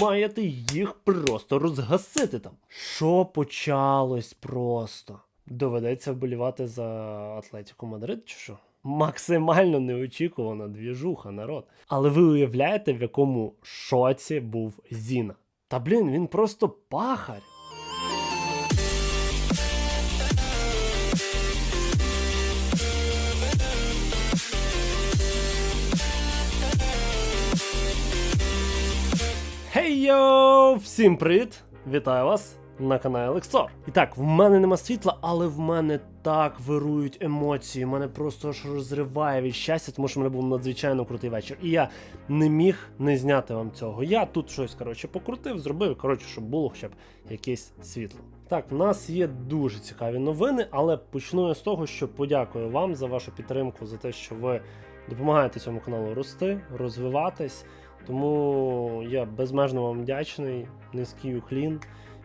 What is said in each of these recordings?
маєте їх просто розгасити там. Що почалось просто? Доведеться вболівати за Атлетіку Мадрид чи що? Максимально неочікувана двіжуха, народ. Але ви уявляєте, в якому шоці був Зіна? Та блін, він просто пахар. Хей-йоу! Всім привіт! Вітаю вас на каналі Лексор. І так, в мене нема світла, але в мене так вирують емоції. Мене просто аж розриває від щастя, тому що в мене був надзвичайно крутий вечір. І я не міг не зняти вам цього. Я тут щось коротше покрутив, зробив, коротше, щоб було хоча б якесь світло. Так, в нас є дуже цікаві новини, але почну я з того, що подякую вам за вашу підтримку, за те, що ви допомагаєте цьому каналу рости, розвиватись. Тому я безмежно вам вдячний, низький уклін.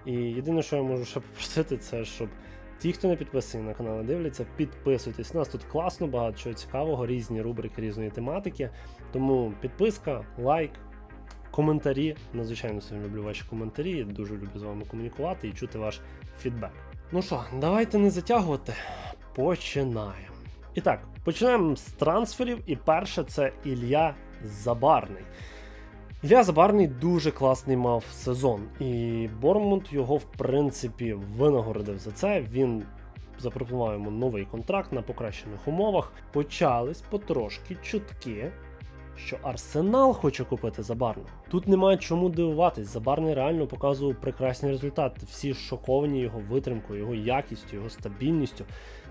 І єдине, що я можу ще попросити, це щоб ті, хто не підписаний на канал, дивляться, підписуйтесь. У нас тут класно, багато чого цікавого, різні рубрики різної тематики. Тому підписка, лайк, коментарі. Надзвичайно сильно люблю ваші коментарі. Я дуже люблю з вами комунікувати і чути ваш фідбек. Ну що, давайте не затягувати. Починаємо. І так, починаємо з трансферів. І перше це Ілля Забарний. Ілля Забарний дуже класний мав сезон, і Бормунд його, в принципі, винагородив за це. Він запропонував йому новий контракт на покращених умовах. Почались потрошки чутки, що Арсенал хоче купити Забарного. Тут немає чому дивуватись. Забарний реально показував прекрасні результати. Всі шоковані його витримкою, його якістю, його стабільністю.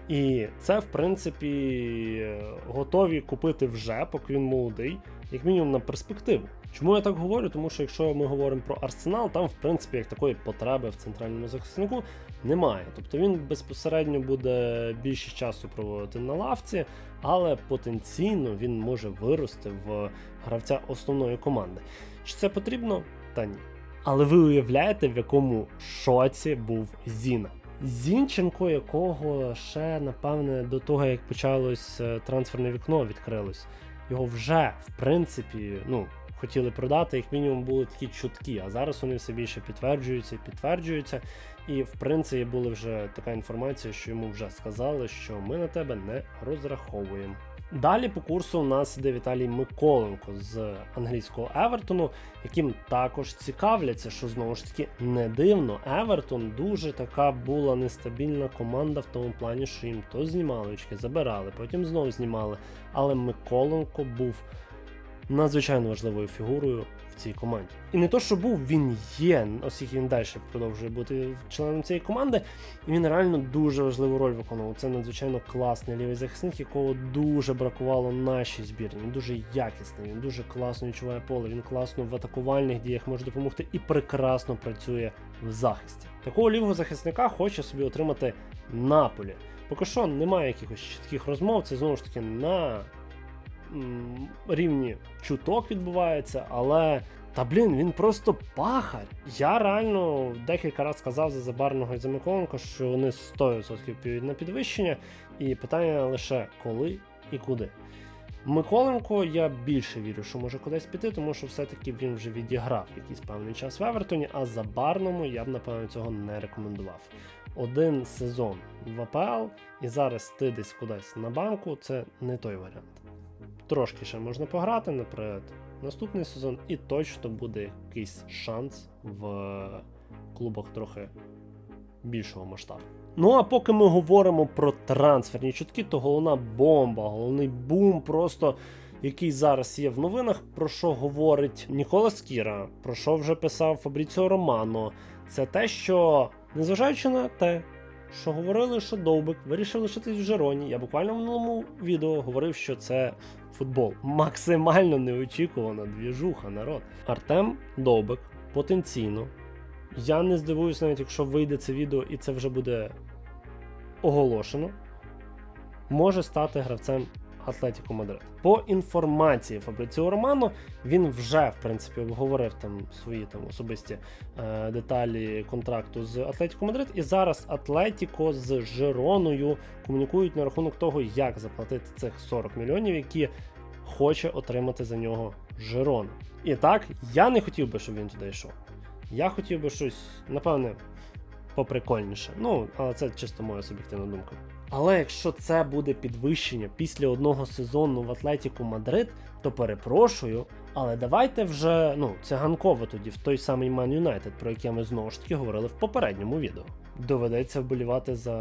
І це, в принципі, готові купити вже, поки він молодий, як мінімум на перспективу. Чому я так говорю? Тому що якщо ми говоримо про арсенал, там в принципі як такої потреби в центральному захиснику немає. Тобто він безпосередньо буде більше часу проводити на лавці, але потенційно він може вирости в гравця основної команди. Чи це потрібно? Та ні. Але ви уявляєте, в якому шоці був Зіна? Зінченко, якого ще напевне до того, як почалось е, трансферне вікно, відкрилось. Його вже в принципі ну хотіли продати, як мінімум були такі чутки. А зараз вони все більше підтверджуються і підтверджуються. І в принципі була вже така інформація, що йому вже сказали, що ми на тебе не розраховуємо. Далі по курсу у нас іде Віталій Миколенко з англійського Евертону, яким також цікавляться, що знову ж таки не дивно. Евертон дуже така була нестабільна команда в тому плані, що їм то знімали очки, забирали, потім знову знімали. Але Миколенко був надзвичайно важливою фігурою в цій команді. І не то, що був, він є, оскільки він далі продовжує бути членом цієї команди, він реально дуже важливу роль виконував. Це надзвичайно класний лівий захисник, якого дуже бракувало нашій збірні. Він дуже якісний, він дуже класно відчуває поле, він класно в атакувальних діях може допомогти і прекрасно працює в захисті. Такого лівого захисника хоче собі отримати Наполі. Поки що немає якихось чітких розмов, це знову ж таки на рівні чуток відбувається, але. Та блін, він просто пахар. Я реально декілька разів сказав за Забарного і за Миколенко, що вони 100% підуть на підвищення, і питання лише коли і куди. Миколенко я більше вірю, що може кудись піти, тому що все-таки він вже відіграв якийсь певний час в Евертоні, а Забарному я б, напевно, цього не рекомендував. Один сезон в АПЛ, і зараз ти десь кудись на банку це не той варіант. Трошки ще можна пограти наперед. Наступний сезон і точно буде якийсь шанс в клубах трохи більшого масштабу. Ну а поки ми говоримо про трансферні чутки, то головна бомба, головний бум, просто який зараз є в новинах, про що говорить Нікола Скіра, про що вже писав Фабріціо Романо. Це те, що незважаючи на те, що говорили, що Довбик вирішив лишитись в Жероні. Я буквально в минулому відео говорив, що це футбол. Максимально неочікувана двіжуха, народ. Артем Довбик потенційно. Я не здивуюсь, навіть якщо вийде це відео і це вже буде оголошено, може стати гравцем Атлетіко Мадрид. По інформації Фабриціо Романо, він вже в принципі обговорив там свої там особисті е, деталі контракту з Атлетіко Мадрид. І зараз Атлетіко з Жироною комунікують на рахунок того, як заплатити цих 40 мільйонів, які хоче отримати за нього Жирона. І так, я не хотів би, щоб він туди йшов. Я хотів би щось, напевне, поприкольніше. Ну, але це чисто моя суб'єктивна думка. Але якщо це буде підвищення після одного сезону в Атлетіку Мадрид, то перепрошую. Але давайте вже ну циганково тоді в той самий Ман Юнайтед, про який ми знову ж таки говорили в попередньому відео. Доведеться вболівати за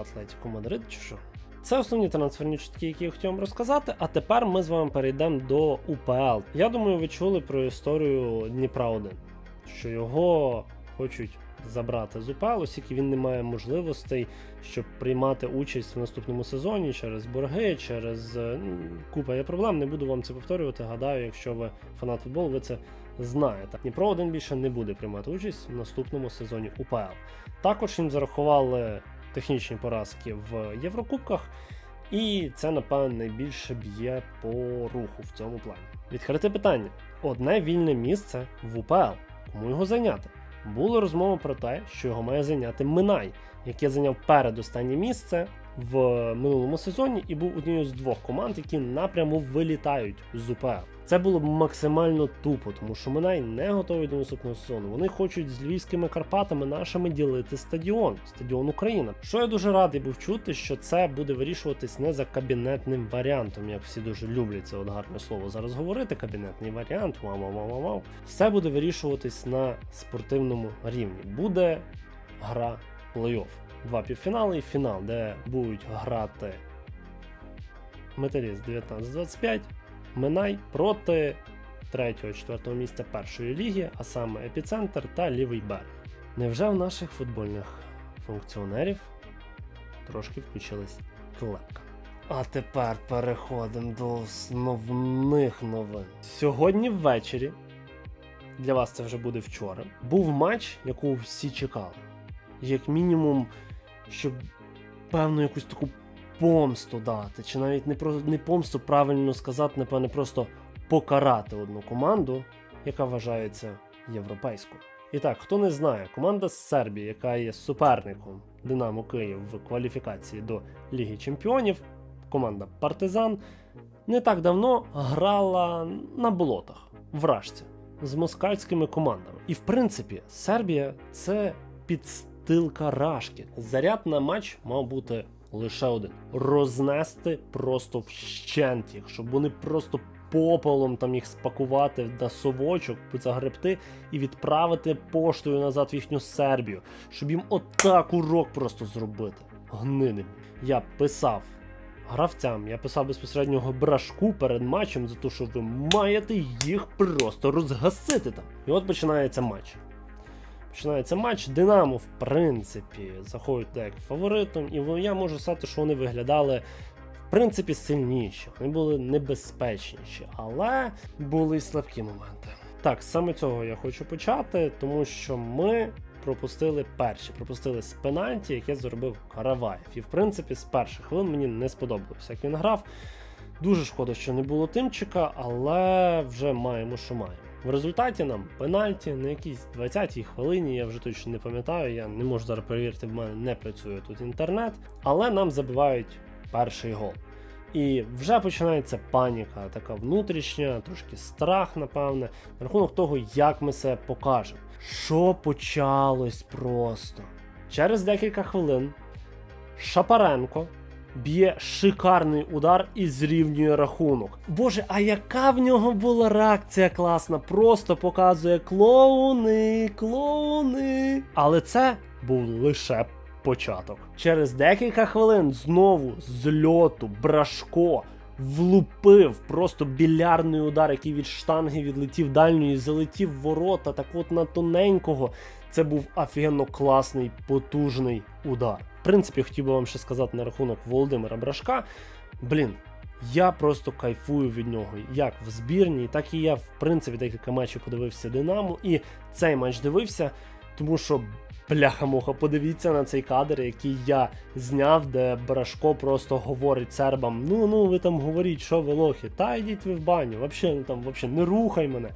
Атлетіку Мадрид чи що? Це основні трансферні чутки, які я хотів вам розказати. А тепер ми з вами перейдемо до УПЛ. Я думаю, ви чули про історію Дніпра 1, що його хочуть забрати з УПЛ, оскільки він не має можливостей, щоб приймати участь в наступному сезоні через борги, через ну, купа є проблем. Не буду вам це повторювати. Гадаю, якщо ви фанат футболу, ви це знаєте. Дніпро 1 більше не буде приймати участь в наступному сезоні УПЛ. Також їм зарахували технічні поразки в Єврокубках. І це, напевно, найбільше б'є по руху в цьому плані. Відкрите питання: одне вільне місце в УПЛ. Кому його зайняти? Була розмова про те, що його має зайняти Минай, яке зайняв передостаннє місце в минулому сезоні і був однією з двох команд, які напряму вилітають з УПЛ. Це було б максимально тупо, тому що Минай не готовий до наступного сезону. Вони хочуть з львівськими Карпатами нашими ділити стадіон, стадіон Україна. Що я дуже радий був чути, що це буде вирішуватись не за кабінетним варіантом, як всі дуже люблять це от гарне слово зараз говорити. Кабінетний варіант, вау вау вау вау Все буде вирішуватись на спортивному рівні. Буде гра плей-офф. Два півфінали і фінал, де будуть грати Металіст 19-25, Минай проти 3-4 місця першої ліги, а саме епіцентр та лівий берег. Невже в наших футбольних функціонерів трошки включилась клепка? А тепер переходимо до основних новин. Сьогодні ввечері, для вас це вже буде вчора, був матч, якого всі чекали. Як мінімум, щоб певну якусь таку помсту дати, чи навіть не про не помсту, правильно сказати, напевне, просто покарати одну команду, яка вважається європейською. І так, хто не знає, команда з Сербії, яка є суперником Динамо Київ в кваліфікації до Ліги Чемпіонів, команда Партизан, не так давно грала на болотах в Рашці з москальськими командами. І в принципі, Сербія це підстилка Рашки. Заряд на матч мав бути лише один: рознести просто вщент їх, щоб вони просто попелом там їх спакувати на совочок, загребти і відправити поштою назад в їхню Сербію, щоб їм отак урок просто зробити. Гнини. Я писав гравцям, я писав безпосередньо брашку перед матчем за те, що ви маєте їх просто розгасити там. І от починається матч. Починається матч. Динамо, в принципі, заходить як фаворитом, і я можу сказати, що вони виглядали. В принципі, сильніші, вони були небезпечніші, але були й слабкі моменти. Так, саме цього я хочу почати, тому що ми пропустили перші, пропустили з пенальті, яке зробив Караваєв. І в принципі, з перших хвилин мені не сподобалося, як він грав. Дуже шкода, що не було тимчика, але вже маємо, що маємо. В результаті нам пенальті на якійсь 20-й хвилині, я вже точно не пам'ятаю, я не можу зараз перевірити, в мене не працює тут інтернет, але нам забивають перший гол. І вже починається паніка, така внутрішня, трошки страх, напевне, на рахунок того, як ми себе покажемо. Що почалось просто? Через декілька хвилин Шапаренко б'є шикарний удар і зрівнює рахунок. Боже, а яка в нього була реакція класна? Просто показує клоуни, клоуни. Але це був лише початок. Через декілька хвилин знову з льоту Брашко влупив просто білярний удар, який від штанги відлетів дальньої, залетів ворота, так от на тоненького. Це був офігенно класний, потужний удар. В принципі, хотів би вам ще сказати на рахунок Володимира Брашка. Блін, я просто кайфую від нього. Як в збірній, так і я, в принципі, декілька матчів подивився Динамо, і цей матч дивився, тому що. Бляха-муха, подивіться на цей кадр, який я зняв, де Брашко просто говорить сербам: ну ну ви там говоріть, що ви лохи, та йдіть ви в баню, взагалі, там, вообще, не рухай мене.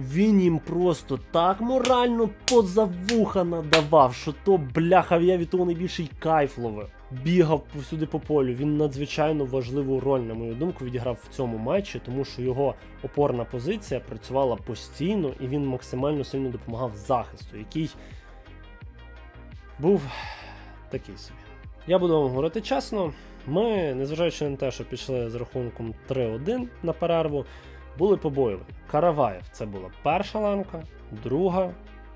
Він їм просто так морально поза вуха надавав, що то бляха я від того найбільший кайф ловив. Бігав повсюди по полю. Він надзвичайно важливу роль, на мою думку, відіграв в цьому матчі, тому що його опорна позиція працювала постійно і він максимально сильно допомагав захисту, який був такий собі. Я буду вам говорити чесно. Ми, незважаючи на те, що пішли з рахунком 3-1 на перерву, були побоювані. Караваєв це була перша ланка, друга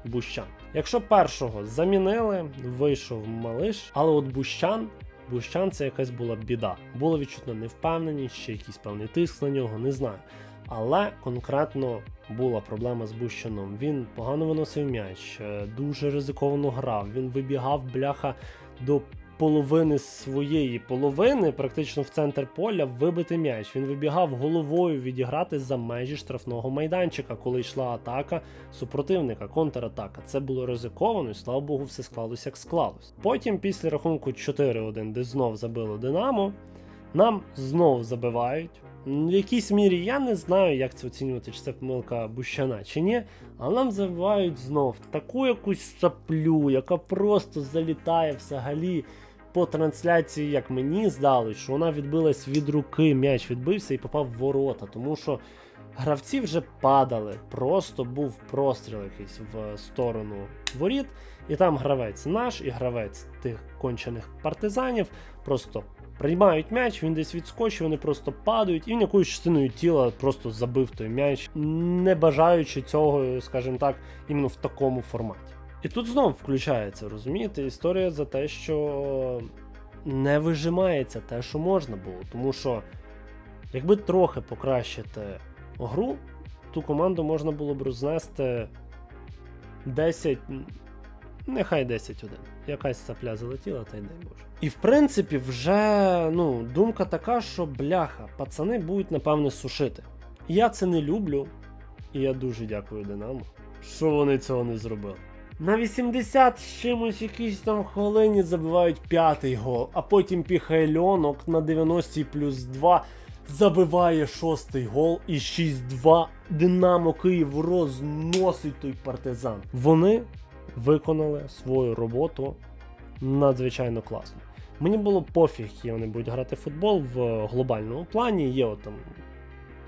Бущан. Якщо першого замінили, вийшов малиш, але от Бущан. Бущан це якась була біда. Було відчутно невпевненість, ще якийсь певний тиск на нього, не знаю. Але конкретно була проблема з Бущаном. Він погано виносив м'яч, е, дуже ризиковано грав. Він вибігав бляха до половини своєї половини, практично в центр поля, вибити м'яч. Він вибігав головою відіграти за межі штрафного майданчика, коли йшла атака супротивника, контратака. Це було ризиковано, і слава Богу, все склалося як склалось. Потім, після рахунку 4-1, де знов забило Динамо, нам знов забивають. В якійсь мірі я не знаю, як це оцінювати, чи це помилка Бущана чи ні, але нам забивають знов таку якусь саплю, яка просто залітає взагалі по трансляції, як мені здалось, що вона відбилась від руки, м'яч відбився і попав в ворота, тому що гравці вже падали, просто був простріл якийсь в сторону воріт, і там гравець наш і гравець тих кончених партизанів просто приймають м'яч, він десь відскочив, вони просто падають, і він якоюсь частиною тіла просто забив той м'яч, не бажаючи цього, скажімо так, іменно в такому форматі. І тут знов включається, розумієте, історія за те, що не вижимається те, що можна було. Тому що, якби трохи покращити гру, ту команду можна було б рознести 10, нехай 10-1. Якась цапля залетіла, та й дай Боже. І в принципі, вже ну, думка така, що бляха, пацани будуть, напевне, сушити. Я це не люблю, і я дуже дякую Динамо, що вони цього не зробили. На 80 з чимось якісь там хвилині забивають п'ятий гол, а потім Піхайльонок на 90 плюс 2 забиває шостий гол і 6-2. Динамо Київ розносить той партизан. Вони виконали свою роботу надзвичайно класно. Мені було пофіг, які вони будуть грати в футбол в глобальному плані. Є от там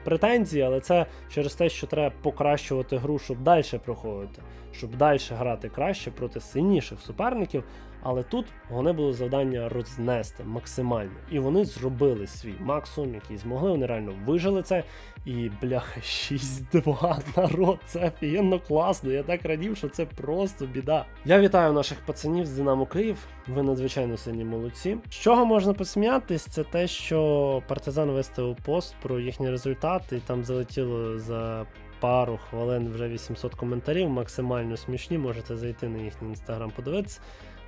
претензії, але це через те, що треба покращувати гру, щоб далі проходити, щоб далі грати краще проти сильніших суперників. Але тут вони було завдання рознести максимально. І вони зробили свій максимум, який змогли. Вони реально вижили це. І бляха, 6-2 народ, це офігенно класно. Я так радів, що це просто біда. Я вітаю наших пацанів з Динамо Київ. Ви надзвичайно сильні молодці. З чого можна посміятись, це те, що партизан виставив пост про їхні результати, і там залетіло за. Пару хвилин вже 800 коментарів, максимально смішні. Можете зайти на їхній інстаграм, подивитися.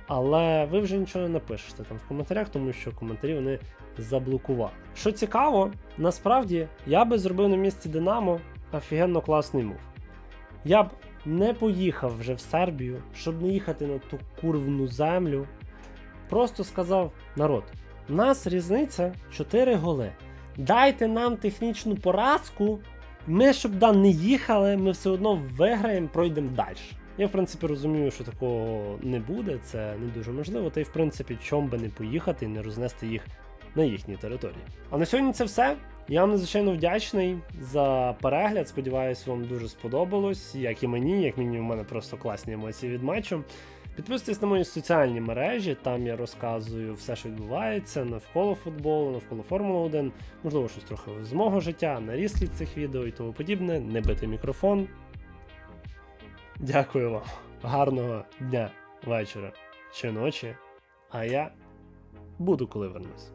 Але ви вже нічого не напишете там в коментарях, тому що коментарі вони заблокували. Що цікаво, насправді я би зробив на місці Динамо офігенно класний мув. Я б не поїхав вже в Сербію, щоб не їхати на ту курвну землю. Просто сказав: народ, у нас різниця 4 голи. Дайте нам технічну поразку. Ми, щоб да, не їхали, ми все одно виграємо, пройдемо далі. Я, в принципі, розумію, що такого не буде, це не дуже можливо, та й в принципі, чом би не поїхати і не рознести їх на їхній території. А на сьогодні це все. Я вам надзвичайно вдячний за перегляд. Сподіваюсь, вам дуже сподобалось, як і мені, як мінімум, у мене просто класні емоції від матчу. Підписуйтесь на мої соціальні мережі, там я розказую все, що відбувається навколо футболу, навколо Формули 1, можливо, щось трохи з мого життя, нарізки цих відео і тому подібне. Не бити мікрофон. Дякую вам. Гарного дня, вечора чи ночі. А я буду, коли вернусь.